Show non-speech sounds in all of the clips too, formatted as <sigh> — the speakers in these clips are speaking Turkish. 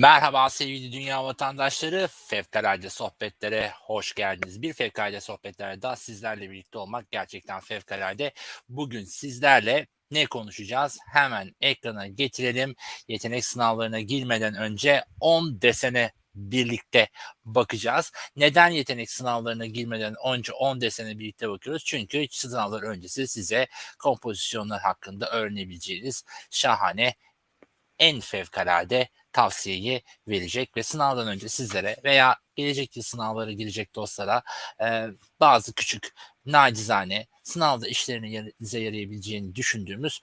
Merhaba sevgili dünya vatandaşları. Fevkalade sohbetlere hoş geldiniz. Bir fevkalade sohbetlerde daha sizlerle birlikte olmak gerçekten fevkalade. Bugün sizlerle ne konuşacağız? Hemen ekrana getirelim. Yetenek sınavlarına girmeden önce 10 desene birlikte bakacağız. Neden yetenek sınavlarına girmeden önce 10 desene birlikte bakıyoruz? Çünkü sınavlar öncesi size kompozisyonlar hakkında öğrenebileceğiniz şahane en fevkalade tavsiyeyi verecek ve sınavdan önce sizlere veya gelecek yıl sınavlara girecek dostlara e, bazı küçük nacizane sınavda işlerinize yarayabileceğini düşündüğümüz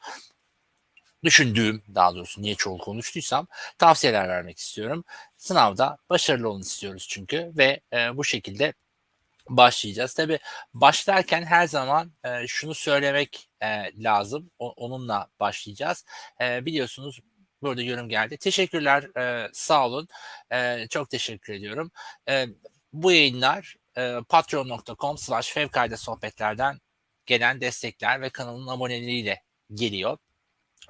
düşündüğüm daha doğrusu niye çoğul konuştuysam tavsiyeler vermek istiyorum. Sınavda başarılı olun istiyoruz çünkü ve e, bu şekilde başlayacağız. Tabi başlarken her zaman e, şunu söylemek e, lazım. O, onunla başlayacağız. E, biliyorsunuz Burada yorum geldi. Teşekkürler. E, sağ olun. E, çok teşekkür ediyorum. E, bu yayınlar e, patreon.com slash fevkalade sohbetlerden gelen destekler ve kanalın aboneleriyle geliyor.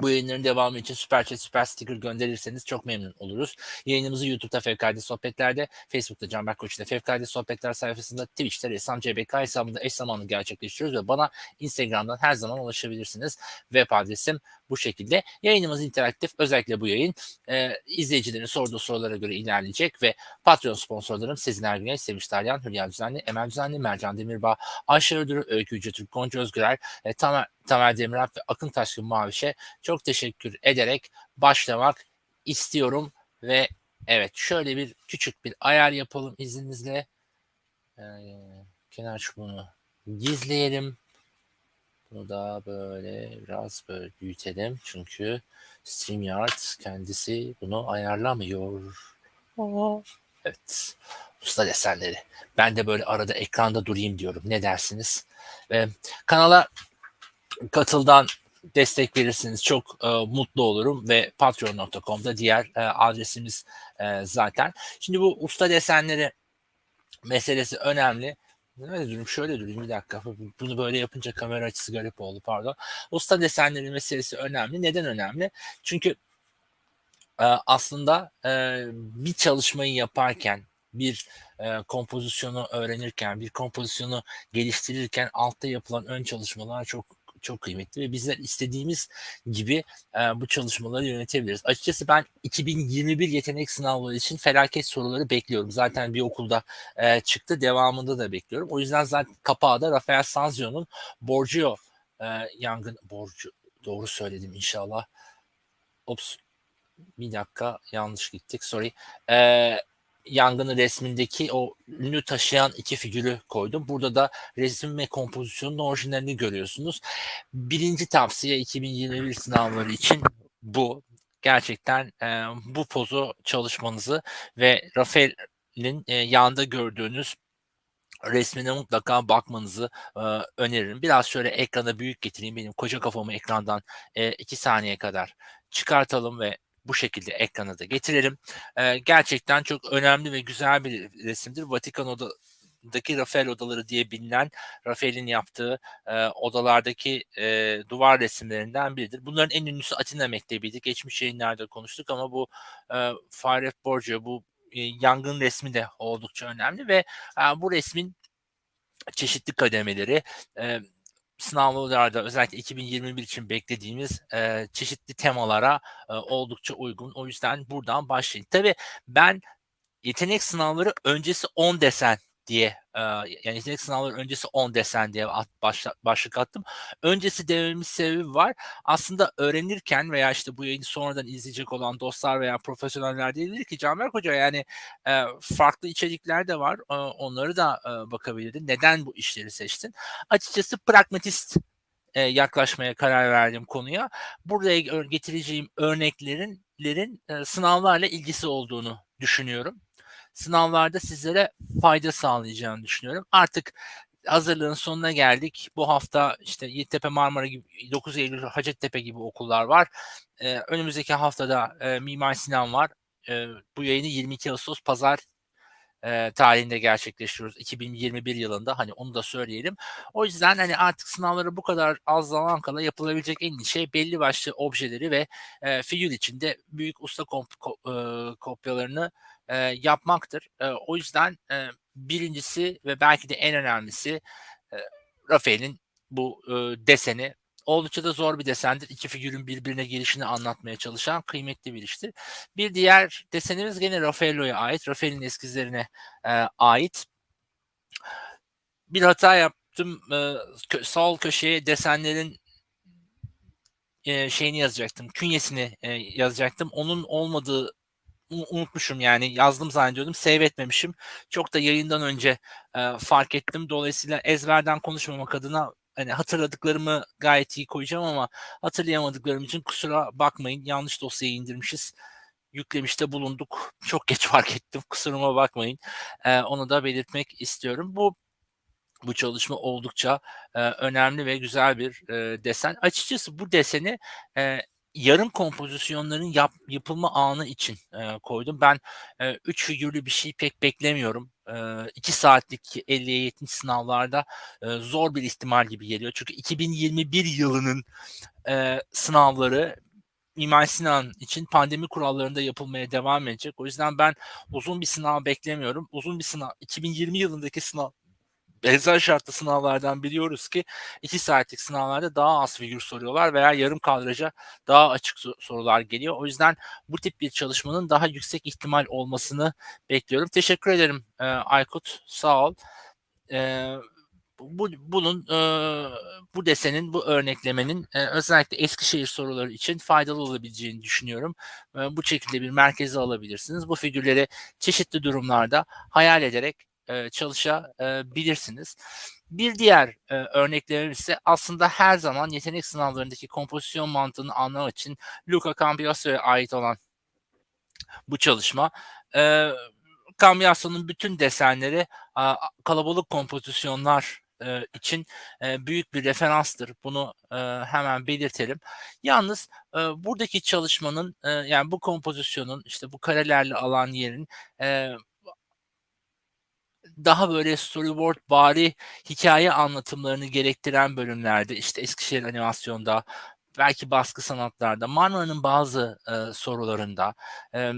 Bu yayınların devamı için süper chat, süper sticker gönderirseniz çok memnun oluruz. Yayınımızı YouTube'da Fevkalade Sohbetler'de, Facebook'ta Canberk Koç'ta Fevkalade Sohbetler sayfasında, Twitch'te Resam CBK hesabında eş zamanlı gerçekleştiriyoruz ve bana Instagram'dan her zaman ulaşabilirsiniz. Web adresim bu şekilde. Yayınımız interaktif. Özellikle bu yayın e, izleyicilerin sorduğu sorulara göre ilerleyecek ve Patreon sponsorlarım Sezin Ergüney, Sevinç Dalyan, Hülya Düzenli, Emel Düzenli, Mercan Demirbağ, Ayşe Ödürü, Öykü Yüce Türk, Gonca Özgürel, e, Tamer, Tamer Demiralp ve Akın Taşkın Maviş'e çok teşekkür ederek başlamak istiyorum ve evet şöyle bir küçük bir ayar yapalım izninizle. Ee, kenar çubuğunu gizleyelim. Bunu da böyle biraz böyle büyütelim. Çünkü StreamYard kendisi bunu ayarlamıyor. Evet. Usta desenleri. Ben de böyle arada ekranda durayım diyorum. Ne dersiniz? Ve kanala katıldan destek verirseniz çok e, mutlu olurum ve patreon.com'da diğer e, adresimiz e, zaten. Şimdi bu usta desenleri meselesi önemli. Nerede durayım? Şöyle durayım bir dakika. Bunu böyle yapınca kamera açısı garip oldu pardon. Usta desenleri meselesi önemli. Neden önemli? Çünkü e, aslında e, bir çalışmayı yaparken bir e, kompozisyonu öğrenirken, bir kompozisyonu geliştirirken altta yapılan ön çalışmalar çok çok kıymetli ve bizler istediğimiz gibi e, bu çalışmaları yönetebiliriz. Açıkçası ben 2021 yetenek sınavları için felaket soruları bekliyorum. Zaten bir okulda e, çıktı. Devamında da bekliyorum. O yüzden zaten kapağı da Rafael Sanzio'nun Borgio e, yangın borcu doğru söyledim inşallah. Ops bir dakika yanlış gittik sorry. Eee yangını resmindeki o ünlü taşıyan iki figürü koydum. Burada da resim ve kompozisyonun orijinalini görüyorsunuz. Birinci tavsiye 2021 sınavları için bu. Gerçekten e, bu pozu çalışmanızı ve Rafael'in e, yanında gördüğünüz resmine mutlaka bakmanızı e, öneririm. Biraz şöyle ekrana büyük getireyim. Benim koca kafamı ekrandan 2 e, saniye kadar çıkartalım ve bu şekilde ekrana da getirelim. E, gerçekten çok önemli ve güzel bir resimdir. Vatikan Oda'daki Rafael odaları diye bilinen Rafael'in yaptığı e, odalardaki e, duvar resimlerinden biridir. Bunların en ünlüsü Atina Mektebi'ydi. Geçmiş yayınlarda konuştuk ama bu e, Fare Borgia bu e, yangın resmi de oldukça önemli ve e, bu resmin çeşitli kademeleri e, sınavlarda özellikle 2021 için beklediğimiz e, çeşitli temalara e, oldukça uygun. O yüzden buradan başlayın. Tabii ben yetenek sınavları öncesi 10 desen diye e, yani yetenek sınavları öncesi 10 desen diye at, başla, başlık attım. Öncesi dememin sebebi var. Aslında öğrenirken veya işte bu yayını sonradan izleyecek olan dostlar veya profesyoneller diyebilir ki Canberk Hoca yani e, farklı içerikler de var. E, onları da e, bakabilirdin. Neden bu işleri seçtin? Açıkçası pragmatist e, yaklaşmaya karar verdim konuya. Buraya getireceğim örneklerin e, sınavlarla ilgisi olduğunu düşünüyorum sınavlarda sizlere fayda sağlayacağını düşünüyorum. Artık hazırlığın sonuna geldik. Bu hafta işte Yeditepe Marmara gibi 9 Eylül Hacettepe gibi okullar var. Ee, önümüzdeki haftada e, Mimar Sinan var. E, bu yayını 22 Ağustos Pazar e, tarihinde gerçekleştiriyoruz. 2021 yılında hani onu da söyleyelim. O yüzden hani artık sınavlara bu kadar az zaman kala yapılabilecek en iyi şey belli başlı objeleri ve e, figür içinde büyük usta komp- ko- e, kopyalarını e, yapmaktır. E, o yüzden e, birincisi ve belki de en önemlisi e, Rafael'in bu e, deseni oldukça da zor bir desendir. İki figürün birbirine girişini anlatmaya çalışan kıymetli bir iştir. Bir diğer desenimiz gene Raffaello'ya ait. Raffael'in eskizlerine e, ait. Bir hata yaptım. E, kö- sol köşeye desenlerin e, şeyini yazacaktım. Künyesini e, yazacaktım. Onun olmadığı unutmuşum yani yazdım zannediyordum save etmemişim. Çok da yayından önce e, fark ettim. Dolayısıyla ezberden konuşmamak adına hani hatırladıklarımı gayet iyi koyacağım ama hatırlayamadıklarım için kusura bakmayın. Yanlış dosyayı indirmişiz. Yüklemişte bulunduk. Çok geç fark ettim. Kusuruma bakmayın. E, onu da belirtmek istiyorum. Bu bu çalışma oldukça e, önemli ve güzel bir e, desen. Açıkçası bu deseni e, yarım kompozisyonların yap, yapılma anı için e, koydum. Ben 3 e, figürlü bir şey pek beklemiyorum. 2 e, saatlik 50'ye 70 sınavlarda e, zor bir ihtimal gibi geliyor. Çünkü 2021 yılının e, sınavları Mimar Sinan için pandemi kurallarında yapılmaya devam edecek. O yüzden ben uzun bir sınav beklemiyorum. Uzun bir sınav, 2020 yılındaki sınav benzer şartlı sınavlardan biliyoruz ki 2 saatlik sınavlarda daha az figür soruyorlar veya yarım kadraja daha açık sorular geliyor. O yüzden bu tip bir çalışmanın daha yüksek ihtimal olmasını bekliyorum. Teşekkür ederim e, Aykut. Sağ ol. E, bu, bunun e, bu desenin, bu örneklemenin e, özellikle Eskişehir soruları için faydalı olabileceğini düşünüyorum. E, bu şekilde bir merkeze alabilirsiniz. Bu figürleri çeşitli durumlarda hayal ederek e, çalışabilirsiniz. Bir diğer e, örneklerimiz ise aslında her zaman yetenek sınavlarındaki kompozisyon mantığını anlamak için Luca Cambiaso'ya ait olan bu çalışma. E, Cambiaso'nun bütün desenleri a, kalabalık kompozisyonlar e, için e, büyük bir referanstır. Bunu e, hemen belirtelim. Yalnız e, buradaki çalışmanın e, yani bu kompozisyonun işte bu karelerle alan yerin e, daha böyle storyboard bari hikaye anlatımlarını gerektiren bölümlerde işte Eskişehir animasyonda belki baskı sanatlarda Marmara'nın bazı e, sorularında e,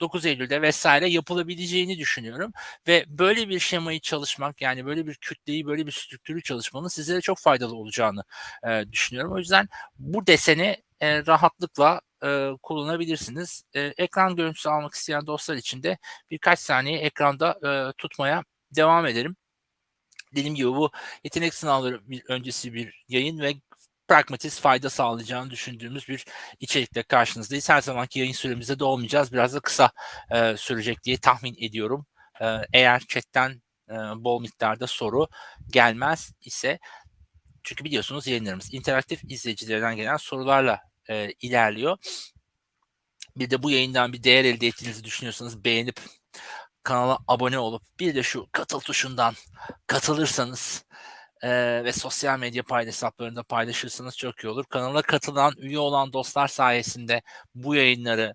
9 Eylül'de vesaire yapılabileceğini düşünüyorum ve böyle bir şemayı çalışmak yani böyle bir kütleyi böyle bir strüktürü çalışmanın sizlere çok faydalı olacağını e, düşünüyorum. O yüzden bu deseni e, rahatlıkla e, kullanabilirsiniz. E, ekran görüntüsü almak isteyen dostlar için de birkaç saniye ekranda e, tutmaya devam ederim. Dediğim gibi bu yetenek sınavları bir, öncesi bir yayın ve pragmatist fayda sağlayacağını düşündüğümüz bir içerikle karşınızdayız. Her zamanki yayın süremizde de olmayacağız. Biraz da kısa e, sürecek diye tahmin ediyorum. E, eğer chatten e, bol miktarda soru gelmez ise çünkü biliyorsunuz yayınlarımız interaktif izleyicilerden gelen sorularla e, ilerliyor. Bir de bu yayından bir değer elde ettiğinizi düşünüyorsanız beğenip kanala abone olup bir de şu katıl tuşundan katılırsanız e, ve sosyal medya paylaş hesaplarında paylaşırsanız çok iyi olur. Kanala katılan, üye olan dostlar sayesinde bu yayınları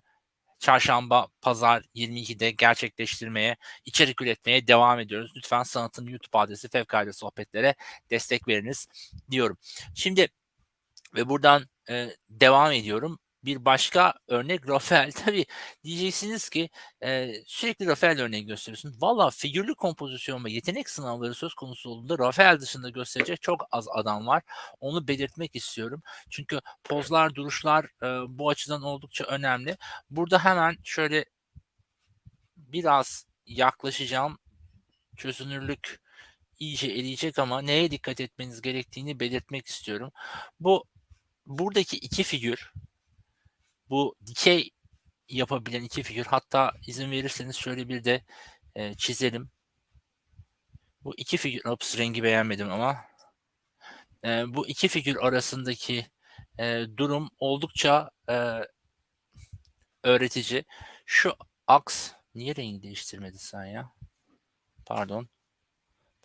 çarşamba, pazar 22'de gerçekleştirmeye, içerik üretmeye devam ediyoruz. Lütfen sanatın YouTube adresi Fevkalade Sohbetlere destek veriniz diyorum. Şimdi ve buradan e, devam ediyorum. Bir başka örnek Rafael. <laughs> Tabii diyeceksiniz ki e, sürekli Rafael örneği gösteriyorsun. Valla figürlü kompozisyon ve yetenek sınavları söz konusu olduğunda Rafael dışında gösterecek çok az adam var. Onu belirtmek istiyorum. Çünkü pozlar, duruşlar e, bu açıdan oldukça önemli. Burada hemen şöyle biraz yaklaşacağım. Çözünürlük iyice eriyecek ama neye dikkat etmeniz gerektiğini belirtmek istiyorum. Bu buradaki iki figür bu dikey yapabilen iki figür hatta izin verirseniz şöyle bir de e, çizelim. Bu iki figür, ops rengi beğenmedim ama e, bu iki figür arasındaki e, durum oldukça e, öğretici. Şu aks niye rengi değiştirmedi sen ya? Pardon.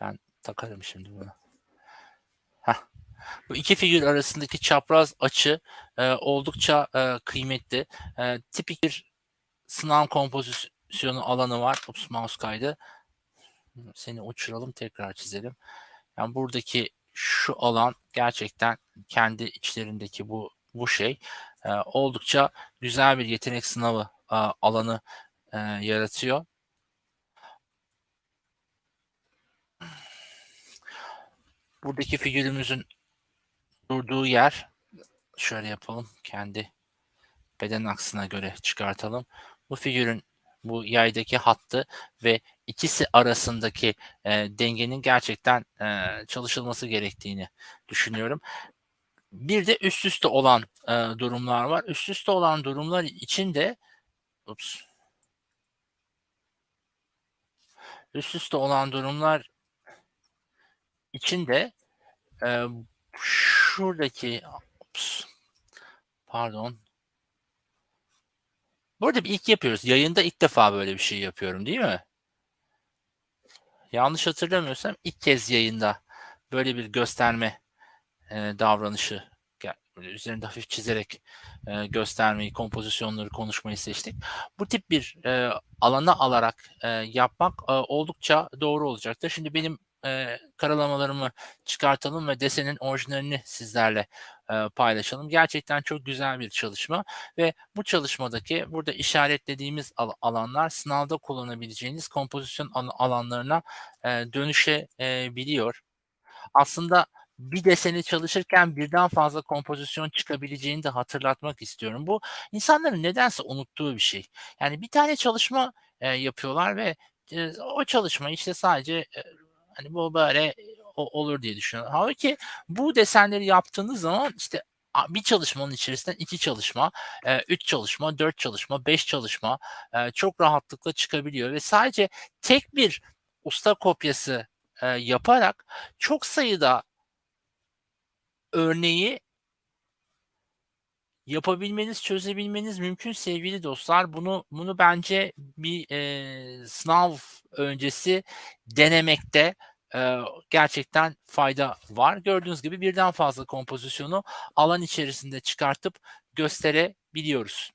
Ben takarım şimdi bunu. Bu iki figür arasındaki çapraz açı e, oldukça e, kıymetli. E, tipik bir sınav kompozisyon kompozisyonu alanı var. Ups mouse kaydı. Seni uçuralım tekrar çizelim. Yani buradaki şu alan gerçekten kendi içlerindeki bu bu şey e, oldukça güzel bir yetenek sınavı e, alanı e, yaratıyor. Buradaki figürümüzün durduğu yer şöyle yapalım kendi beden aksına göre çıkartalım. Bu figürün bu yaydaki hattı ve ikisi arasındaki e, dengenin gerçekten e, çalışılması gerektiğini düşünüyorum. Bir de üst üste olan e, durumlar var. Üst üste olan durumlar için de ups, üst üste olan durumlar için de e, şuradaki ups, pardon Burada bir ilk yapıyoruz. Yayında ilk defa böyle bir şey yapıyorum değil mi? Yanlış hatırlamıyorsam ilk kez yayında böyle bir gösterme e, davranışı böyle üzerinde hafif çizerek e, göstermeyi, kompozisyonları konuşmayı seçtik. Bu tip bir e, alana alarak e, yapmak e, oldukça doğru olacaktır. Şimdi benim e, karalamalarımı çıkartalım ve desenin orijinalini sizlerle e, paylaşalım. Gerçekten çok güzel bir çalışma ve bu çalışmadaki burada işaretlediğimiz al- alanlar sınavda kullanabileceğiniz kompozisyon al- alanlarına e, dönüşebiliyor. Aslında bir deseni çalışırken birden fazla kompozisyon çıkabileceğini de hatırlatmak istiyorum. Bu insanların nedense unuttuğu bir şey. Yani bir tane çalışma e, yapıyorlar ve e, o çalışma işte sadece e, hani bu böyle o, olur diye düşünüyorum. Halbuki bu desenleri yaptığınız zaman işte bir çalışmanın içerisinden iki çalışma, üç çalışma, dört çalışma, beş çalışma çok rahatlıkla çıkabiliyor ve sadece tek bir usta kopyası yaparak çok sayıda örneği yapabilmeniz, çözebilmeniz mümkün sevgili dostlar. Bunu bunu bence bir e, sınav öncesi denemekte e, gerçekten fayda var. Gördüğünüz gibi birden fazla kompozisyonu alan içerisinde çıkartıp gösterebiliyoruz.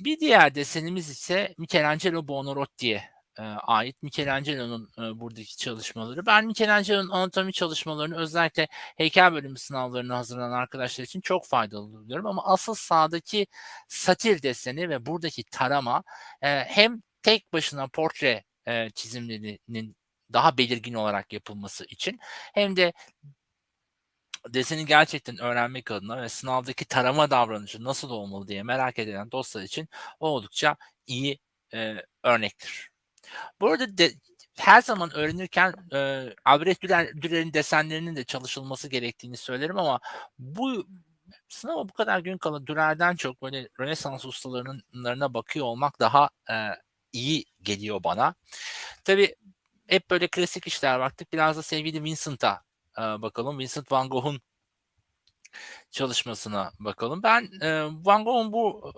Bir diğer desenimiz ise Michelangelo Buonarroti'ye ait Michelangelo'nun buradaki çalışmaları. Ben Michelangelo'nun anatomi çalışmalarını özellikle heykel bölümü sınavlarına hazırlanan arkadaşlar için çok faydalı buluyorum. Ama asıl sağdaki satir deseni ve buradaki tarama hem tek başına portre e, çizimlerinin daha belirgin olarak yapılması için hem de deseni gerçekten öğrenmek adına ve sınavdaki tarama davranışı nasıl olmalı diye merak edilen dostlar için oldukça iyi örnektir. Bu arada de, her zaman öğrenirken e, Albrecht Dürer, Dürer'in desenlerinin de çalışılması gerektiğini söylerim ama bu sınava bu kadar gün kala Dürer'den çok böyle Rönesans ustalarına bakıyor olmak daha e, iyi geliyor bana. Tabi hep böyle klasik işler baktık. Biraz da sevgili Vincent'a e, bakalım. Vincent van Gogh'un çalışmasına bakalım. Ben e, Van Gogh'un bu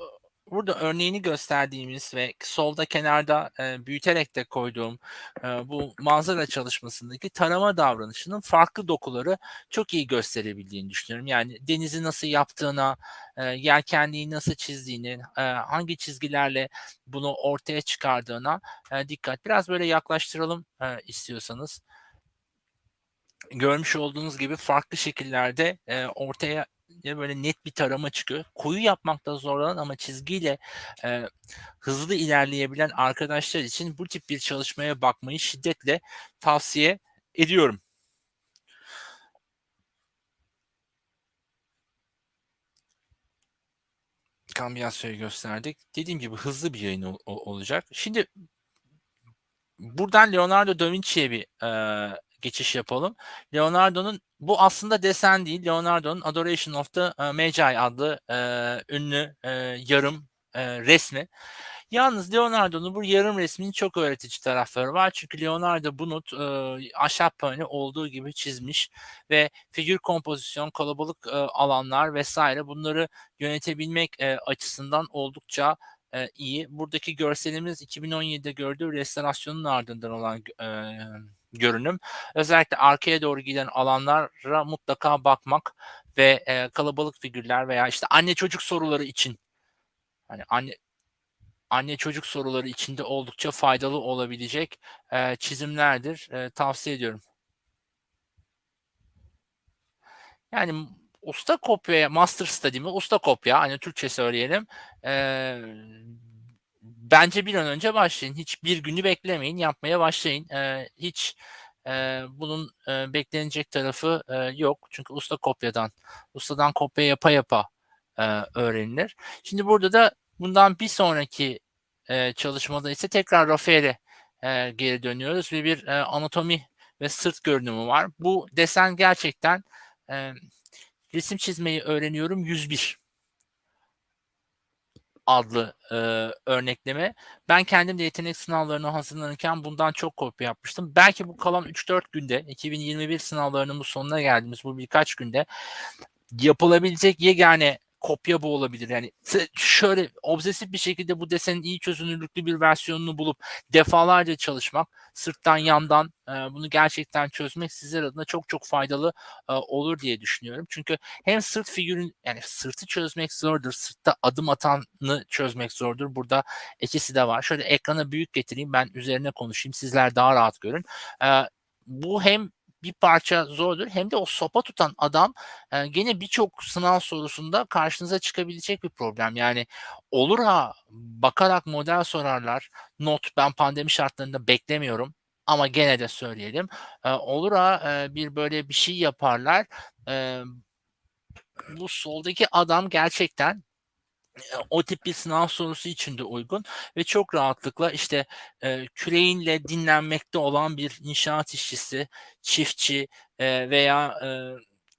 burada örneğini gösterdiğimiz ve solda kenarda e, büyüterek de koyduğum e, bu manzara çalışmasındaki tarama davranışının farklı dokuları çok iyi gösterebildiğini düşünüyorum. Yani denizi nasıl yaptığına, e, yelkenliği nasıl çizdiğini, e, hangi çizgilerle bunu ortaya çıkardığına e, dikkat. Biraz böyle yaklaştıralım e, istiyorsanız. Görmüş olduğunuz gibi farklı şekillerde e, ortaya ya böyle net bir tarama çıkıyor. Koyu yapmakta zorlanan ama çizgiyle e, hızlı ilerleyebilen arkadaşlar için bu tip bir çalışmaya bakmayı şiddetle tavsiye ediyorum. Kambiyasya'yı gösterdik. Dediğim gibi hızlı bir yayın ol- olacak. Şimdi buradan Leonardo da Vinci'ye bir e, geçiş yapalım. Leonardo'nun bu aslında desen değil. Leonardo'nun Adoration of the Magi adlı e, ünlü e, yarım e, resmi. Yalnız Leonardo'nun bu yarım resminin çok öğretici tarafları var. Çünkü Leonardo bunu e, ahşap pönü olduğu gibi çizmiş ve figür kompozisyon, kalabalık e, alanlar vesaire bunları yönetebilmek e, açısından oldukça e, iyi. Buradaki görselimiz 2017'de gördüğü restorasyonun ardından olan e, görünüm. Özellikle arkaya doğru giden alanlara mutlaka bakmak ve e, kalabalık figürler veya işte anne çocuk soruları için hani anne anne çocuk soruları içinde oldukça faydalı olabilecek e, çizimlerdir. E, tavsiye ediyorum. Yani usta kopyaya, master study mi, usta kopya, hani Türkçe söyleyelim. E, bence bir an önce başlayın. Hiç bir günü beklemeyin, yapmaya başlayın. E, hiç e, bunun e, beklenecek tarafı e, yok. Çünkü usta kopyadan, ustadan kopya yapa yapa e, öğrenilir. Şimdi burada da bundan bir sonraki e, çalışmada ise tekrar Rafael'e e, geri dönüyoruz ve bir e, anatomi ve sırt görünümü var. Bu desen gerçekten e, resim çizmeyi öğreniyorum 101 adlı e, örnekleme. Ben kendim de yetenek sınavlarına hazırlanırken bundan çok kopya yapmıştım. Belki bu kalan 3-4 günde 2021 sınavlarının bu sonuna geldiğimiz bu birkaç günde yapılabilecek yegane kopya bu olabilir. Yani şöyle obsesif bir şekilde bu desenin iyi çözünürlüklü bir versiyonunu bulup defalarca çalışmak, sırttan yandan e, bunu gerçekten çözmek sizler adına çok çok faydalı e, olur diye düşünüyorum. Çünkü hem sırt figürün yani sırtı çözmek zordur, sırtta adım atanı çözmek zordur. Burada ikisi de var. Şöyle ekrana büyük getireyim ben üzerine konuşayım. Sizler daha rahat görün. E, bu hem bir parça zordur. Hem de o sopa tutan adam e, gene birçok sınav sorusunda karşınıza çıkabilecek bir problem. Yani olur ha bakarak model sorarlar. Not ben pandemi şartlarında beklemiyorum ama gene de söyleyelim. E, olur ha e, bir böyle bir şey yaparlar. E, bu soldaki adam gerçekten o tip bir sınav sorusu için de uygun ve çok rahatlıkla işte e, küreğinle dinlenmekte olan bir inşaat işçisi, çiftçi e, veya e,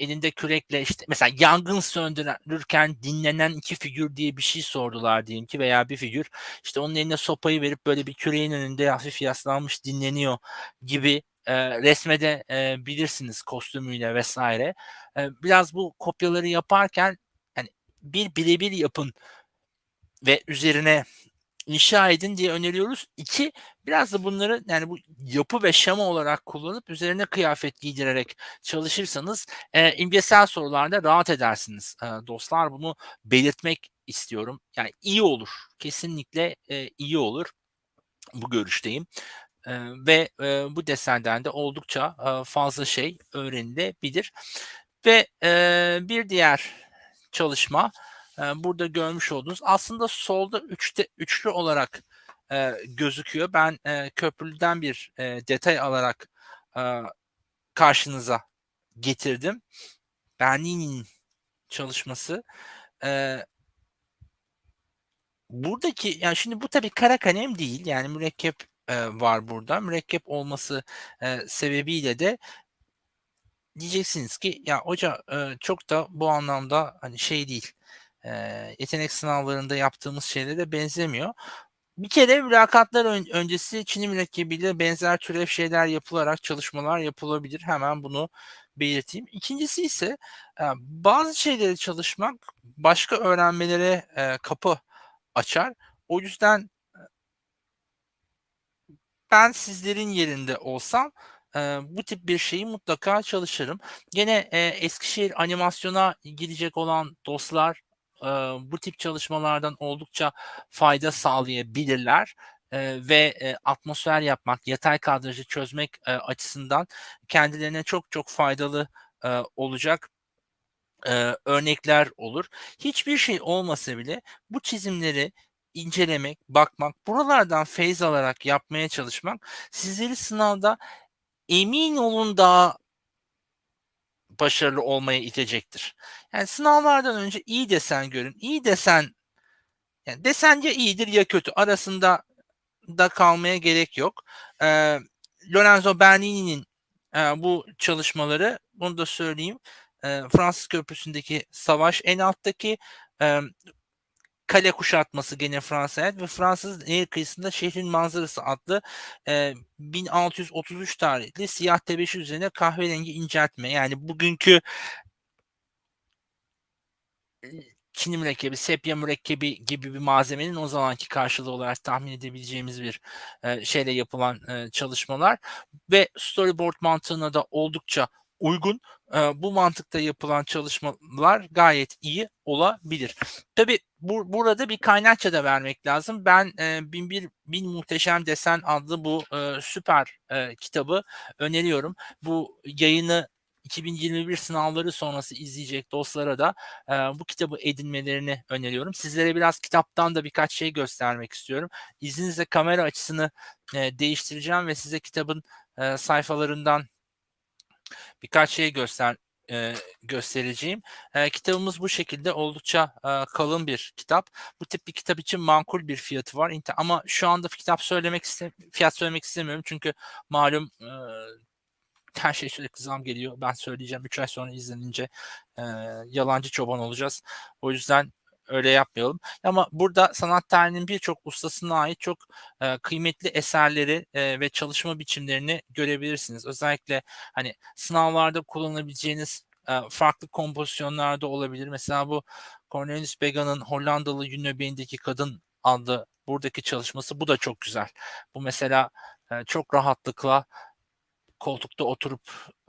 elinde kürekle işte mesela yangın söndürürken dinlenen iki figür diye bir şey sordular diyelim ki veya bir figür işte onun eline sopayı verip böyle bir küreğin önünde hafif yaslanmış dinleniyor gibi e, resmede e, bilirsiniz kostümüyle vesaire. E, biraz bu kopyaları yaparken bir birebir yapın ve üzerine inşa edin diye öneriyoruz. İki, biraz da bunları yani bu yapı ve şema olarak kullanıp üzerine kıyafet giydirerek çalışırsanız e, imgesel sorularda rahat edersiniz. E, dostlar bunu belirtmek istiyorum. Yani iyi olur. Kesinlikle e, iyi olur. Bu görüşteyim. E, ve e, bu desenden de oldukça e, fazla şey öğrenilebilir. Ve e, bir diğer çalışma e, burada görmüş olduğunuz aslında solda üçte üçlü olarak e, gözüküyor. Ben e, köprülüden bir e, detay alarak e, karşınıza getirdim. Bernini'nin çalışması. E, buradaki yani şimdi bu tabii kara kalem değil yani mürekkep e, var burada. Mürekkep olması e, sebebiyle de diyeceksiniz ki ya hoca e, çok da bu anlamda hani şey değil. E, yetenek sınavlarında yaptığımız şeylere benzemiyor. Bir kere mülakatlar ön, öncesi Çin'i mürekkebiyle benzer türev şeyler yapılarak çalışmalar yapılabilir. Hemen bunu belirteyim. İkincisi ise e, bazı şeyleri çalışmak başka öğrenmelere e, kapı açar. O yüzden ben sizlerin yerinde olsam e, bu tip bir şeyi mutlaka çalışırım. Gene e, Eskişehir animasyona gidecek olan dostlar e, bu tip çalışmalardan oldukça fayda sağlayabilirler. E, ve e, atmosfer yapmak, yatay kadrajı çözmek e, açısından kendilerine çok çok faydalı e, olacak e, örnekler olur. Hiçbir şey olmasa bile bu çizimleri incelemek, bakmak, buralardan feyz alarak yapmaya çalışmak sizleri sınavda emin olun daha başarılı olmaya itecektir. Yani sınavlardan önce iyi desen görün. İyi desen yani desen ya iyidir ya kötü. Arasında da kalmaya gerek yok. Ee, Lorenzo Bernini'nin e, bu çalışmaları bunu da söyleyeyim. E, Fransız Köprüsü'ndeki savaş en alttaki e, kale kuşatması gene Fransa'ya ve Fransız Nehir kıyısında şehrin manzarası adlı e, 1633 tarihli siyah tebeşir üzerine kahverengi inceltme. Yani bugünkü Çin'i mürekkebi, sepya mürekkebi gibi bir malzemenin o zamanki karşılığı olarak tahmin edebileceğimiz bir e, şeyle yapılan e, çalışmalar ve storyboard mantığına da oldukça uygun. E, bu mantıkta yapılan çalışmalar gayet iyi olabilir. Tabi bu, burada bir kaynakça da vermek lazım. Ben e, Bin Bir Bin Muhteşem Desen adlı bu e, süper e, kitabı öneriyorum. Bu yayını 2021 sınavları sonrası izleyecek dostlara da e, bu kitabı edinmelerini öneriyorum. Sizlere biraz kitaptan da birkaç şey göstermek istiyorum. İzninizle kamera açısını e, değiştireceğim ve size kitabın e, sayfalarından birkaç şey göster e, göstereceğim. E, kitabımız bu şekilde oldukça e, kalın bir kitap. Bu tip bir kitap için makul bir fiyatı var. Ama şu anda kitap söylemek iste fiyat söylemek istemiyorum çünkü malum e, her şey sürekli zam geliyor. Ben söyleyeceğim 3 ay sonra izlenince e, yalancı çoban olacağız. O yüzden öyle yapmayalım. Ama burada sanat tarihinin birçok ustasına ait çok e, kıymetli eserleri e, ve çalışma biçimlerini görebilirsiniz. Özellikle hani sınavlarda kullanabileceğiniz e, farklı kompozisyonlarda olabilir. Mesela bu Cornelis Bega'nın Hollandalı Yün Nöbeğindeki Kadın adlı buradaki çalışması bu da çok güzel. Bu mesela e, çok rahatlıkla koltukta oturup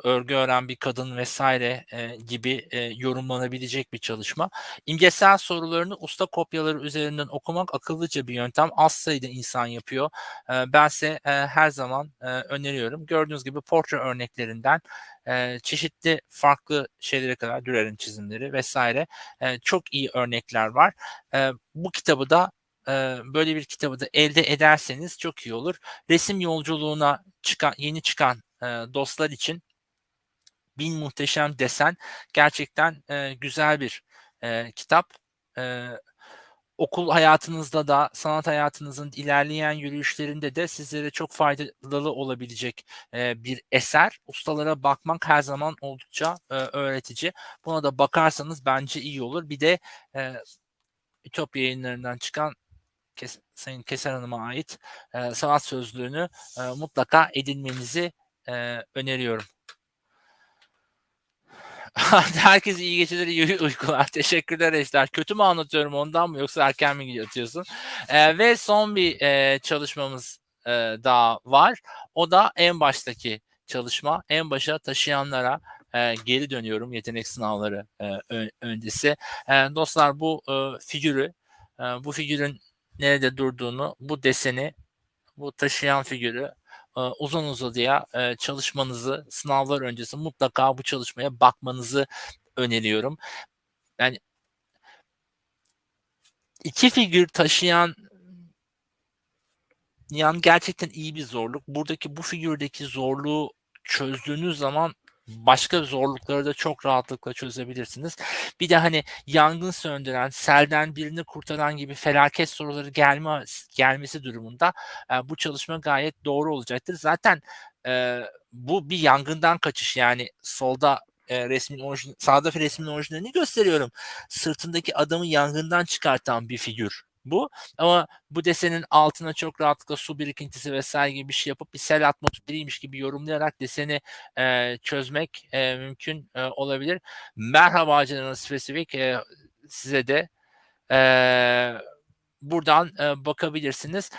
örgü öğren bir kadın vesaire e, gibi e, yorumlanabilecek bir çalışma. İmgesel sorularını usta kopyaları üzerinden okumak akıllıca bir yöntem. Az sayıda insan yapıyor. E, bense e, her zaman e, öneriyorum. Gördüğünüz gibi portre örneklerinden e, çeşitli farklı şeylere kadar Dürer'in çizimleri vesaire e, çok iyi örnekler var. E, bu kitabı da böyle bir kitabı da elde ederseniz çok iyi olur. Resim yolculuğuna çıkan yeni çıkan dostlar için Bin Muhteşem Desen gerçekten güzel bir kitap. okul hayatınızda da sanat hayatınızın ilerleyen yürüyüşlerinde de sizlere çok faydalı olabilecek bir eser. Ustalara bakmak her zaman oldukça öğretici. Buna da bakarsanız bence iyi olur. Bir de Ütopya yayınlarından çıkan Kes, Sayın Keser Hanım'a ait e, sanat sözlüğünü e, mutlaka edinmenizi e, öneriyorum. <laughs> Herkes iyi geceler, iyi uykular. Teşekkürler Ejder. Kötü mü anlatıyorum ondan mı yoksa erken mi yatıyorsun? E, ve son bir e, çalışmamız e, daha var. O da en baştaki çalışma. En başa taşıyanlara e, geri dönüyorum yetenek sınavları e, öncesi. E, dostlar bu e, figürü, e, bu figürün nerede durduğunu, bu deseni, bu taşıyan figürü uzun uzadıya e, çalışmanızı sınavlar öncesi mutlaka bu çalışmaya bakmanızı öneriyorum. Yani iki figür taşıyan yan gerçekten iyi bir zorluk. Buradaki bu figürdeki zorluğu çözdüğünüz zaman başka zorlukları da çok rahatlıkla çözebilirsiniz. Bir de hani yangın söndüren, selden birini kurtaran gibi felaket soruları gelme, gelmesi durumunda e, bu çalışma gayet doğru olacaktır. Zaten e, bu bir yangından kaçış yani solda e, resmin orijin, sağda resmin orijinalini gösteriyorum. Sırtındaki adamı yangından çıkartan bir figür bu. Ama bu desenin altına çok rahatlıkla su birikintisi vesaire gibi bir şey yapıp bir sel atmosferiymiş gibi yorumlayarak deseni e, çözmek e, mümkün e, olabilir. Merhaba General Specific e, size de e, buradan e, bakabilirsiniz.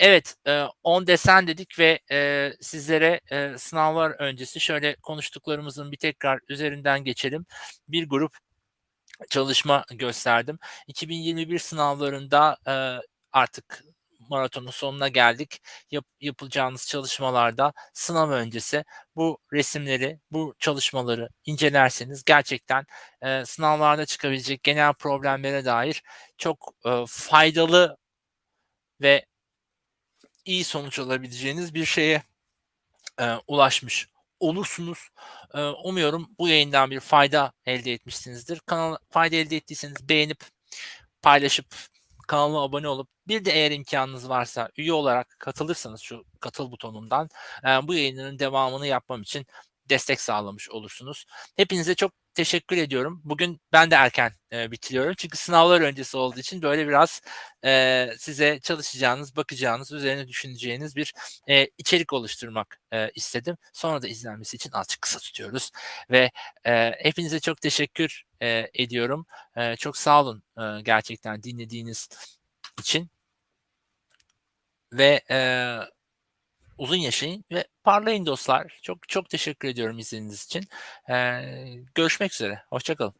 Evet, 10 e, desen dedik ve e, sizlere e, sınavlar öncesi şöyle konuştuklarımızın bir tekrar üzerinden geçelim. Bir grup çalışma gösterdim. 2021 sınavlarında e, artık maratonun sonuna geldik. Yap, yapılacağınız çalışmalarda sınav öncesi bu resimleri, bu çalışmaları incelerseniz gerçekten e, sınavlarda çıkabilecek genel problemlere dair çok e, faydalı ve iyi sonuç alabileceğiniz bir şeye e, ulaşmış olursunuz. E, umuyorum bu yayından bir fayda elde etmişsinizdir. Kanal fayda elde ettiyseniz beğenip paylaşıp kanalıma abone olup bir de eğer imkanınız varsa üye olarak katılırsanız şu katıl butonundan e, bu yayınların devamını yapmam için destek sağlamış olursunuz. Hepinize çok teşekkür ediyorum. Bugün ben de erken e, bitiriyorum. Çünkü sınavlar öncesi olduğu için böyle biraz e, size çalışacağınız, bakacağınız, üzerine düşüneceğiniz bir e, içerik oluşturmak e, istedim. Sonra da izlenmesi için azıcık kısa tutuyoruz. Ve e, hepinize çok teşekkür e, ediyorum. E, çok sağ olun e, gerçekten dinlediğiniz için. Ve e, uzun yaşayın ve parlayın dostlar. Çok çok teşekkür ediyorum izlediğiniz için. Ee, görüşmek üzere. Hoşçakalın.